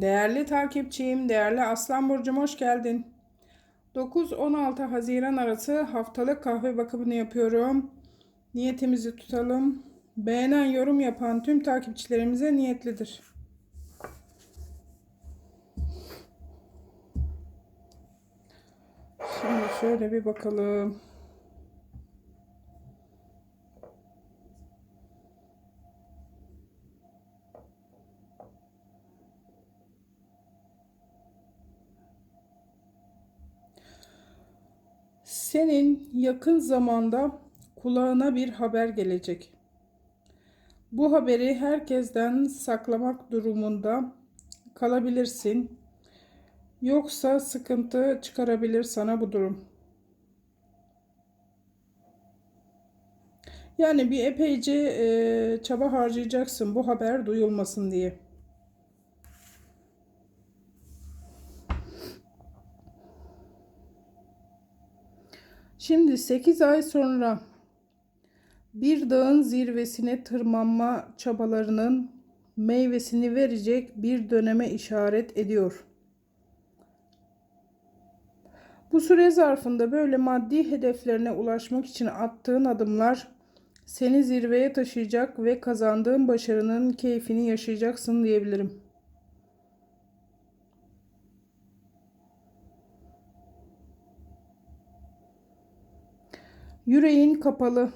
Değerli takipçim, değerli Aslan Burcu'm hoş geldin. 9-16 Haziran arası haftalık kahve bakımını yapıyorum. Niyetimizi tutalım. Beğenen, yorum yapan tüm takipçilerimize niyetlidir. Şimdi şöyle bir bakalım. Senin yakın zamanda kulağına bir haber gelecek. Bu haberi herkesten saklamak durumunda kalabilirsin. Yoksa sıkıntı çıkarabilir sana bu durum. Yani bir epeyce e, çaba harcayacaksın bu haber duyulmasın diye. Şimdi 8 ay sonra bir dağın zirvesine tırmanma çabalarının meyvesini verecek bir döneme işaret ediyor. Bu süre zarfında böyle maddi hedeflerine ulaşmak için attığın adımlar seni zirveye taşıyacak ve kazandığın başarının keyfini yaşayacaksın diyebilirim. Yüreğin kapalı,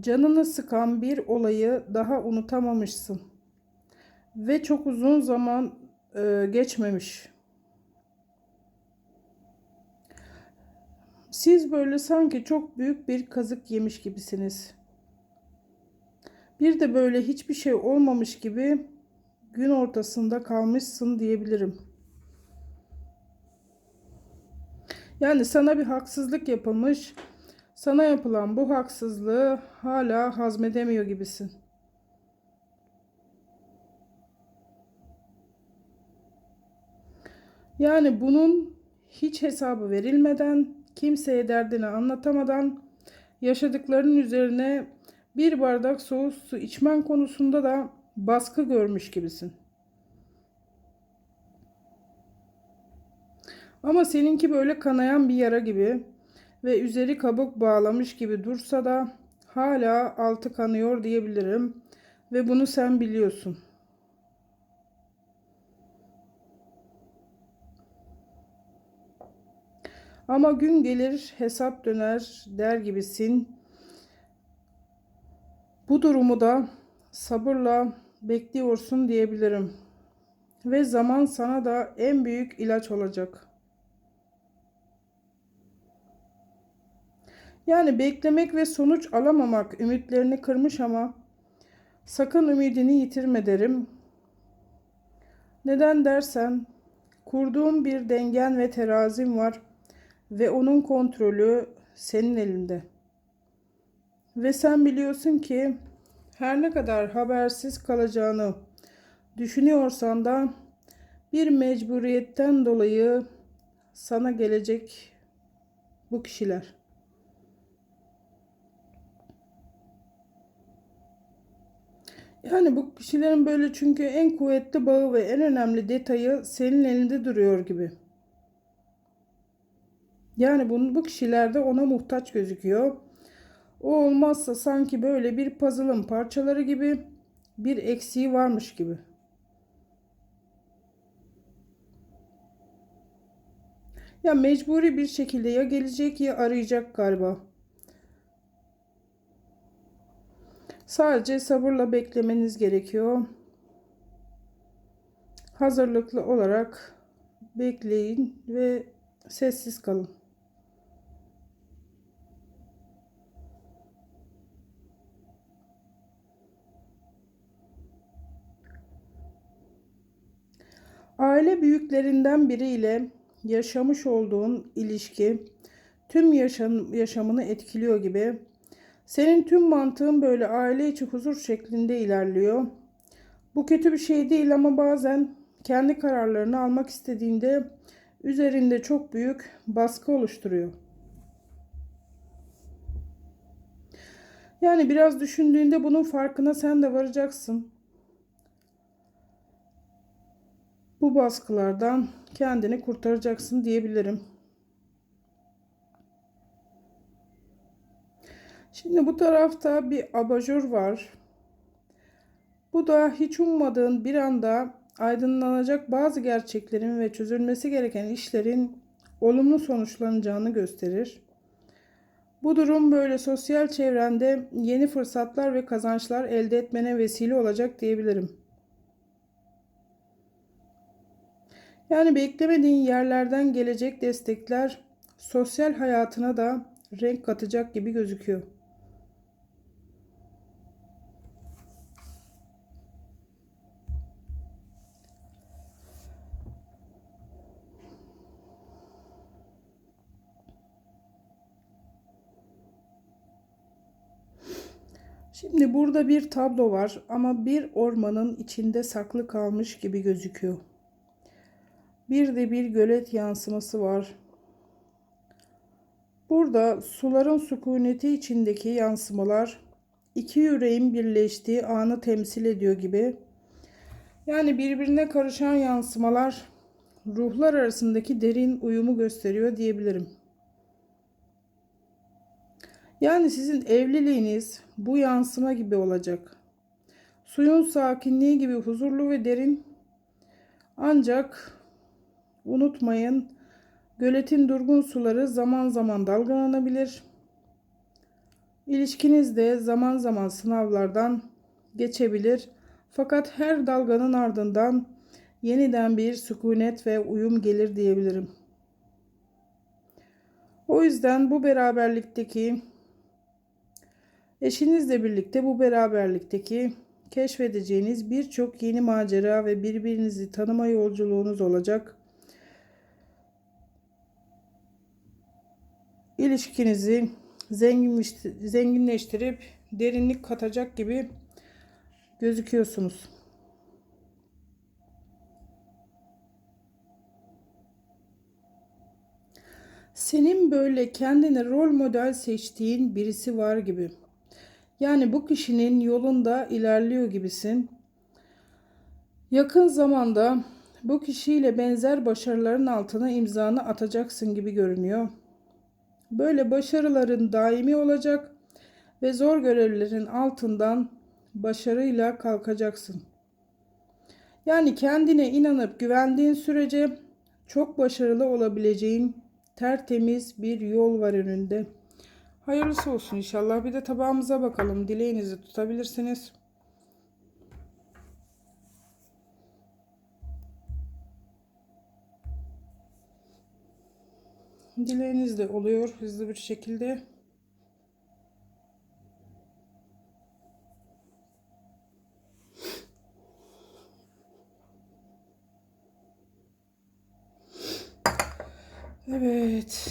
canını sıkan bir olayı daha unutamamışsın. Ve çok uzun zaman e, geçmemiş. Siz böyle sanki çok büyük bir kazık yemiş gibisiniz. Bir de böyle hiçbir şey olmamış gibi gün ortasında kalmışsın diyebilirim. Yani sana bir haksızlık yapılmış sana yapılan bu haksızlığı hala hazmedemiyor gibisin. Yani bunun hiç hesabı verilmeden, kimseye derdini anlatamadan yaşadıklarının üzerine bir bardak soğuk su içmen konusunda da baskı görmüş gibisin. Ama seninki böyle kanayan bir yara gibi ve üzeri kabuk bağlamış gibi dursa da hala altı kanıyor diyebilirim ve bunu sen biliyorsun. Ama gün gelir hesap döner der gibisin. Bu durumu da sabırla bekliyorsun diyebilirim. Ve zaman sana da en büyük ilaç olacak.'' Yani beklemek ve sonuç alamamak ümitlerini kırmış ama sakın ümidini yitirme derim. Neden dersen kurduğum bir dengen ve terazim var ve onun kontrolü senin elinde. Ve sen biliyorsun ki her ne kadar habersiz kalacağını düşünüyorsan da bir mecburiyetten dolayı sana gelecek bu kişiler. Yani bu kişilerin böyle çünkü en kuvvetli bağı ve en önemli detayı senin elinde duruyor gibi. Yani bunu bu kişilerde ona muhtaç gözüküyor. O olmazsa sanki böyle bir puzzle'ın parçaları gibi bir eksiği varmış gibi. Ya mecburi bir şekilde ya gelecek ya arayacak galiba. Sadece sabırla beklemeniz gerekiyor. Hazırlıklı olarak bekleyin ve sessiz kalın. Aile büyüklerinden biriyle yaşamış olduğun ilişki tüm yaşam, yaşamını etkiliyor gibi senin tüm mantığın böyle aile içi huzur şeklinde ilerliyor. Bu kötü bir şey değil ama bazen kendi kararlarını almak istediğinde üzerinde çok büyük baskı oluşturuyor. Yani biraz düşündüğünde bunun farkına sen de varacaksın. bu baskılardan kendini kurtaracaksın diyebilirim. Şimdi bu tarafta bir abajur var. Bu da hiç ummadığın bir anda aydınlanacak bazı gerçeklerin ve çözülmesi gereken işlerin olumlu sonuçlanacağını gösterir. Bu durum böyle sosyal çevrende yeni fırsatlar ve kazançlar elde etmene vesile olacak diyebilirim. Yani beklemediğin yerlerden gelecek destekler sosyal hayatına da renk katacak gibi gözüküyor. Şimdi burada bir tablo var ama bir ormanın içinde saklı kalmış gibi gözüküyor. Bir de bir gölet yansıması var. Burada suların sükuneti içindeki yansımalar iki yüreğin birleştiği anı temsil ediyor gibi. Yani birbirine karışan yansımalar ruhlar arasındaki derin uyumu gösteriyor diyebilirim. Yani sizin evliliğiniz bu yansıma gibi olacak. Suyun sakinliği gibi huzurlu ve derin. Ancak unutmayın göletin durgun suları zaman zaman dalgalanabilir. İlişkiniz de zaman zaman sınavlardan geçebilir. Fakat her dalganın ardından yeniden bir sükunet ve uyum gelir diyebilirim. O yüzden bu beraberlikteki Eşinizle birlikte bu beraberlikteki keşfedeceğiniz birçok yeni macera ve birbirinizi tanıma yolculuğunuz olacak. İlişkinizi zenginleştirip derinlik katacak gibi gözüküyorsunuz. Senin böyle kendine rol model seçtiğin birisi var gibi. Yani bu kişinin yolunda ilerliyor gibisin. Yakın zamanda bu kişiyle benzer başarıların altına imzanı atacaksın gibi görünüyor. Böyle başarıların daimi olacak ve zor görevlerin altından başarıyla kalkacaksın. Yani kendine inanıp güvendiğin sürece çok başarılı olabileceğin tertemiz bir yol var önünde. Hayırlısı olsun inşallah. Bir de tabağımıza bakalım. Dileğinizi tutabilirsiniz. Dileğiniz de oluyor hızlı bir şekilde. Evet.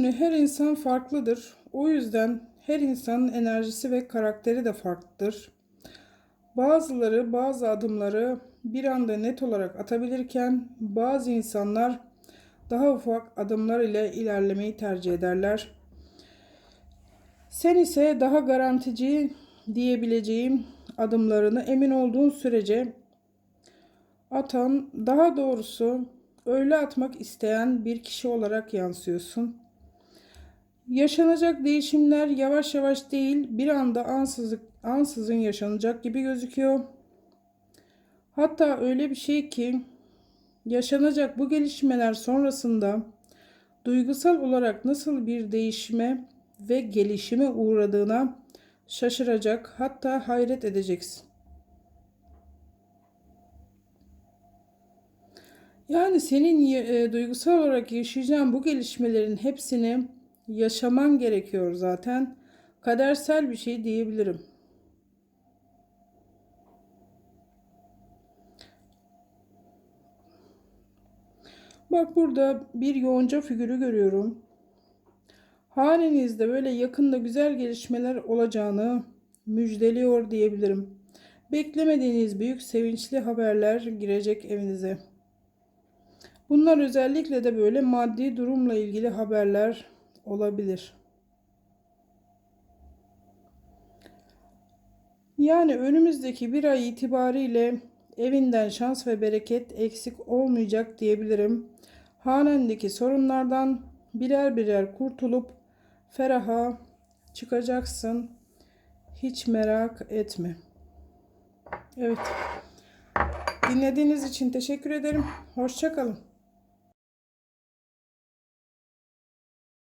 Şimdi her insan farklıdır. O yüzden her insanın enerjisi ve karakteri de farklıdır. Bazıları bazı adımları bir anda net olarak atabilirken bazı insanlar daha ufak adımlar ile ilerlemeyi tercih ederler. Sen ise daha garantici diyebileceğim adımlarını emin olduğun sürece atan, daha doğrusu öyle atmak isteyen bir kişi olarak yansıyorsun. Yaşanacak değişimler yavaş yavaş değil bir anda ansızlık, ansızın yaşanacak gibi gözüküyor. Hatta öyle bir şey ki yaşanacak bu gelişmeler sonrasında duygusal olarak nasıl bir değişime ve gelişime uğradığına şaşıracak hatta hayret edeceksin. Yani senin e, duygusal olarak yaşayacağın bu gelişmelerin hepsini yaşaman gerekiyor zaten. Kadersel bir şey diyebilirim. Bak burada bir yonca figürü görüyorum. Hanenizde böyle yakında güzel gelişmeler olacağını müjdeliyor diyebilirim. Beklemediğiniz büyük sevinçli haberler girecek evinize. Bunlar özellikle de böyle maddi durumla ilgili haberler olabilir. Yani önümüzdeki bir ay itibariyle evinden şans ve bereket eksik olmayacak diyebilirim. Hanendeki sorunlardan birer birer kurtulup feraha çıkacaksın. Hiç merak etme. Evet. Dinlediğiniz için teşekkür ederim. Hoşçakalın.